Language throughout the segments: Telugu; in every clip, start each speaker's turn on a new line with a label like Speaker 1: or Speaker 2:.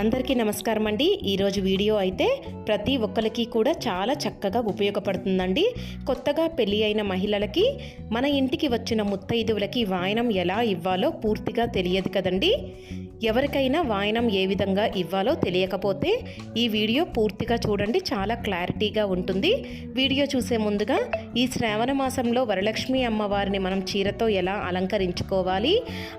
Speaker 1: అందరికీ నమస్కారం అండి. ఈరోజు వీడియో అయితే ప్రతి ఒక్కరికి కూడా చాలా చక్కగా ఉపయోగపడుతుందండి. కొత్తగా పెళ్ళి అయిన మహిళలకి మన ఇంటికి వచ్చిన ముత్తైదువులకి వాయనం ఎలా ఇవ్వాలో పూర్తిగా తెలియదు కదండి. ఎవరికైనా వాయనం ఏ విధంగా ఇవ్వాలో తెలియకపోతే ఈ వీడియో పూర్తిగా చూడండి. చాలా క్లారిటీగా ఉంటుంది. వీడియో చూసే ముందుగా ఈ శ్రావణ మాసంలో వరలక్ష్మి అమ్మవారిని మనం చీరతో ఎలా అలంకరించుకోవాలి?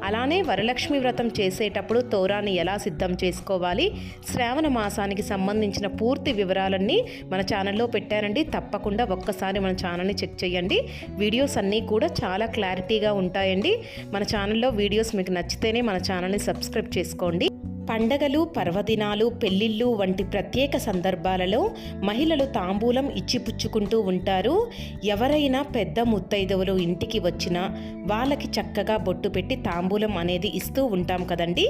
Speaker 1: అలానే వరలక్ష్మి వ్రతం చేసేటప్పుడు తోరాన్ని ఎలా సిద్ధం చేసుకోవాలి? శ్రావణ మాసానికి సంబంధించిన పూర్తి వివరాలన్నీ మన ఛానల్లో పెట్టారండి. తప్పకుండా ఒక్కసారి మన ఛానల్ని చెక్ చేయండి. వీడియోస్ అన్నీ కూడా చాలా క్లారిటీగా ఉంటాయండి. మన ఛానల్లో వీడియోస్ మీకు నచ్చితేనే మన ఛానల్ని సబ్స్క్రైబ్ చేసుకోండి. పండగలు పర్వదినాలు పెళ్ళిళ్ళు వంటి ప్రత్యేక సందర్భాలలో మహిళలు తాంబూలం ఇచ్చిపుచ్చుకుంటూ ఉంటారు. ఎవరైనా పెద్ద ముత్తైదవులు ఇంటికి వచ్చినా వాళ్ళకి చక్కగా బొట్టు పెట్టి తాంబూలం అనేది ఇస్తూ ఉంటాం కదండి.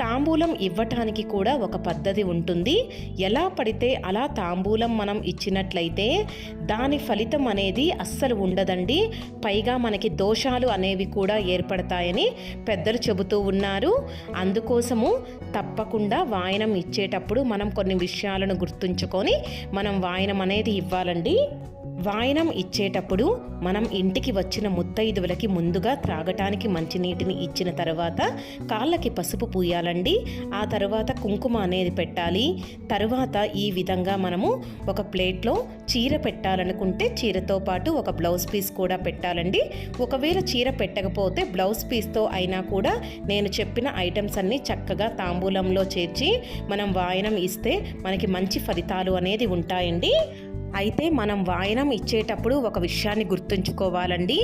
Speaker 1: తాంబూలం ఇవ్వటానికి కూడా ఒక పద్ధతి ఉంటుంది. ఎలా పడితే అలా తాంబూలం మనం ఇచ్చినట్లయితే దాని ఫలితం అనేది అస్సలు ఉండదండి. పైగా మనకి దోషాలు అనేవి కూడా ఏర్పడతాయని పెద్దలు చెబుతూ ఉన్నారు. అందుకోసము తప్పకుండా వాయనం ఇచ్చేటప్పుడు మనం కొన్ని విషయాలను గుర్తుంచుకొని మనం వాయనం అనేది ఇవ్వాలండి. వాయనం ఇచ్చేటప్పుడు మనం ఇంటికి వచ్చిన ముత్తైదువులకి ముందుగా త్రాగటానికి మంచినీటిని ఇచ్చిన తర్వాత కాళ్ళకి పసుపు పూయాలండి. ఆ తర్వాత కుంకుమ అనేది పెట్టాలి. తర్వాత ఈ విధంగా మనము ఒక ప్లేట్లో చీర పెట్టాలనుకుంటే చీరతో పాటు ఒక బ్లౌజ్ పీస్ కూడా పెట్టాలండి. ఒకవేళ చీర పెట్టకపోతే బ్లౌజ్ పీస్తో అయినా కూడా నేను చెప్పిన ఐటమ్స్ అన్నీ చక్కగా తాంబూలంలో చేర్చి మనం వాయనం ఇస్తే మనకి మంచి ఫలితాలు అనేది ఉంటాయండి. అయితే మనం వాయనం ఇచ్చేటప్పుడు ఒక విషయాన్ని గుర్తుంచుకోవాలండి.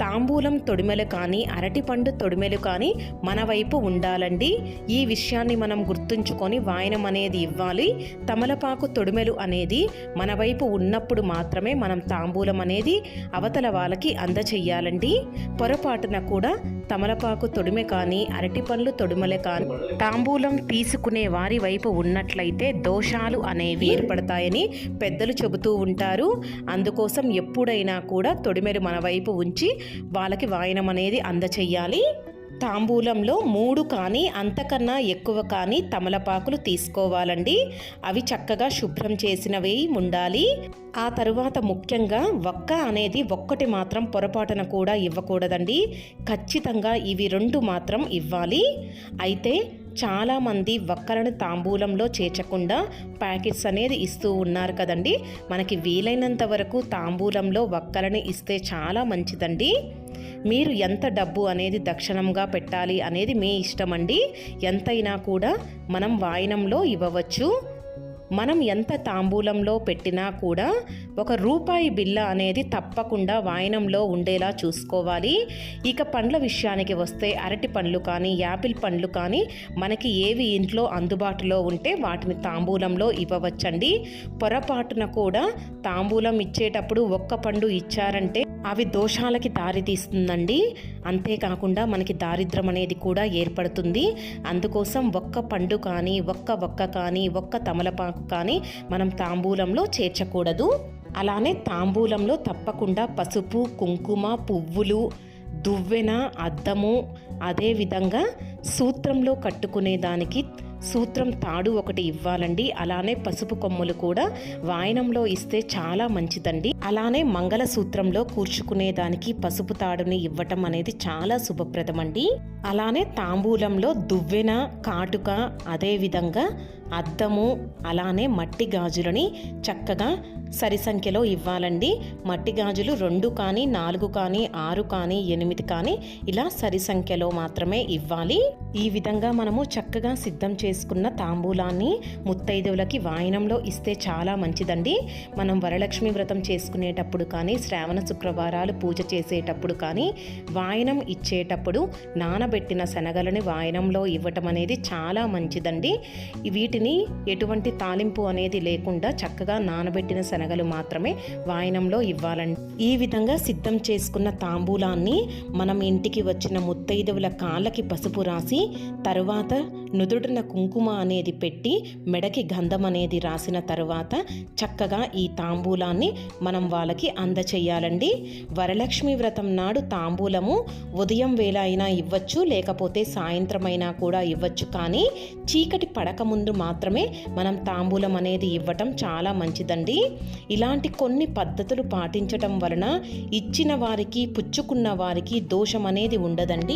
Speaker 1: తాంబూలం తొడిమెలు కానీ అరటిపండు తొడిమెలు కానీ మన వైపు ఉండాలండి. ఈ విషయాన్ని మనం గుర్తుంచుకొని వాయనం అనేది ఇవ్వాలి. తమలపాకు తొడిమెలు అనేది మన వైపు ఉన్నప్పుడు మాత్రమే మనం తాంబూలం అనేది అవతల వాళ్ళకి అందచేయాలండి. పొరపాటున కూడా తమలపాకు తొడిమె కానీ అరటిపండ్లు తొడిమెలే కానీ తాంబూలం తీసుకునే వారి వైపు ఉన్నట్లయితే దోషాలు అనేవి ఏర్పడతాయని పెద్దలు చెబుతూ ఉంటారు. అందుకోసం ఎప్పుడైనా కూడా తొడిమెలు మన వైపు ఉంచి వాళ్ళకి వాయనం అనేది అందచేయాలి. తాంబూలంలో మూడు కానీ అంతకన్నా ఎక్కువ కానీ తమలపాకులు తీసుకోవాలండి. అవి చక్కగా శుభ్రం చేసినవి ఉండాలి. ఆ తరువాత ముఖ్యంగా ఒక్క అనేది ఒక్కటి మాత్రం పొరపాటున కూడా ఇవ్వకూడదండి. ఖచ్చితంగా ఇవి రెండు మాత్రం ఇవ్వాలి. అయితే చాలామంది ఒక్కలను తాంబూలంలో చేర్చకుండా ప్యాకెట్స్ అనేది ఇస్తూ ఉన్నారు కదండి. మనకి వీలైనంత వరకు తాంబూలంలో ఒక్కలని ఇస్తే చాలా మంచిదండి. మీరు ఎంత డబ్బు అనేది దక్షిణంగా పెట్టాలి అనేది మీ ఇష్టం అండి ఎంతైనా కూడా మనం వాయినంలో ఇవ్వవచ్చు. మనం ఎంత తాంబూలంలో పెట్టినా కూడా ఒక రూపాయి బిల్ల అనేది తప్పకుండా వాయనంలో ఉండేలా చూసుకోవాలి. ఇక పండ్ల విషయానికి వస్తే అరటి పండ్లు కానీ యాపిల్ పండ్లు కానీ మనకి ఏవి ఇంట్లో అందుబాటులో ఉంటే వాటిని తాంబూలంలో ఇవ్వవచ్చండి. పొరపాటున కూడా తాంబూలం ఇచ్చేటప్పుడు ఒక్క పండు ఇచ్చారంటే అవి దోషాలకి దారితీస్తుందండి అంతేకాకుండా మనకి దారిద్రం అనేది కూడా ఏర్పడుతుంది. అందుకోసం ఒక్క పండు కానీ ఒక్క ఒక్క కానీ ఒక్క తమలపాకు కానీ మనం తాంబూలంలో చేర్చకూడదు. అలానే తాంబూలంలో తప్పకుండా పసుపు కుంకుమ పువ్వులు దువ్వెన అద్దము అదేవిధంగా సూత్రంలో కట్టుకునే దానికి సూత్రం తాడు ఒకటి ఇవ్వాలండి. అలానే పసుపు కొమ్ములు కూడా వాయనంలో ఇస్తే చాలా మంచిదండి. అలానే మంగళ సూత్రంలో కూర్చుకునే దానికి పసుపు తాడుని ఇవ్వటం అనేది చాలా శుభప్రదమండి. అలానే తాంబూలంలో దువ్వెన కాటుక అదేవిధంగా అద్దము అలానే మట్టి గాజులని చక్కగా సరి సంఖ్యలో ఇవ్వాలండి. మట్టి గాజులు రెండు కానీ నాలుగు కానీ ఆరు కానీ ఎనిమిది కానీ ఇలా సరి సంఖ్యలో మాత్రమే ఇవ్వాలి. ఈ విధంగా మనము చక్కగా సిద్ధం చేసుకున్న తాంబూలాన్ని ముత్తైదువులకి వాయనంలో ఇస్తే చాలా మంచిదండి. మనం వరలక్ష్మి వ్రతం చేసుకునేటప్పుడు కానీ శ్రావణ శుక్రవారాలు పూజ చేసేటప్పుడు కానీ వాయనం ఇచ్చేటప్పుడు నానబెట్టిన శనగలని వాయనంలో ఇవ్వటం అనేది చాలా మంచిదండి. వీటి వీటిని ఎటువంటి తాలింపు అనేది లేకుండా చక్కగా నానబెట్టిన శనగలు మాత్రమే వాయనంలో ఇవ్వాలండి. ఈ విధంగా సిద్ధం చేసుకున్న తాంబూలాన్ని మనం ఇంటికి వచ్చిన ముత్తైదువుల కాళ్ళకి పసుపు రాసి తరువాత నుదుటిన కుంకుమ అనేది పెట్టి మెడకి గంధం అనేది రాసిన తరువాత చక్కగా ఈ తాంబూలాన్ని మనం వాళ్ళకి అందచేయాలండి. వరలక్ష్మి వ్రతం నాడు తాంబూలము ఉదయం వేళ అయినా ఇవ్వచ్చు లేకపోతే సాయంత్రం అయినా కూడా ఇవ్వచ్చు. కానీ చీకటి పడక ముందు మాత్రమే మనం తాంబూలం అనేది ఇవ్వటం చాలా మంచిదండి. ఇలాంటి కొన్ని పద్ధతులు పాటించటం వలన ఇచ్చిన వారికి పుచ్చుకున్న వారికి దోషం అనేది ఉండదండి.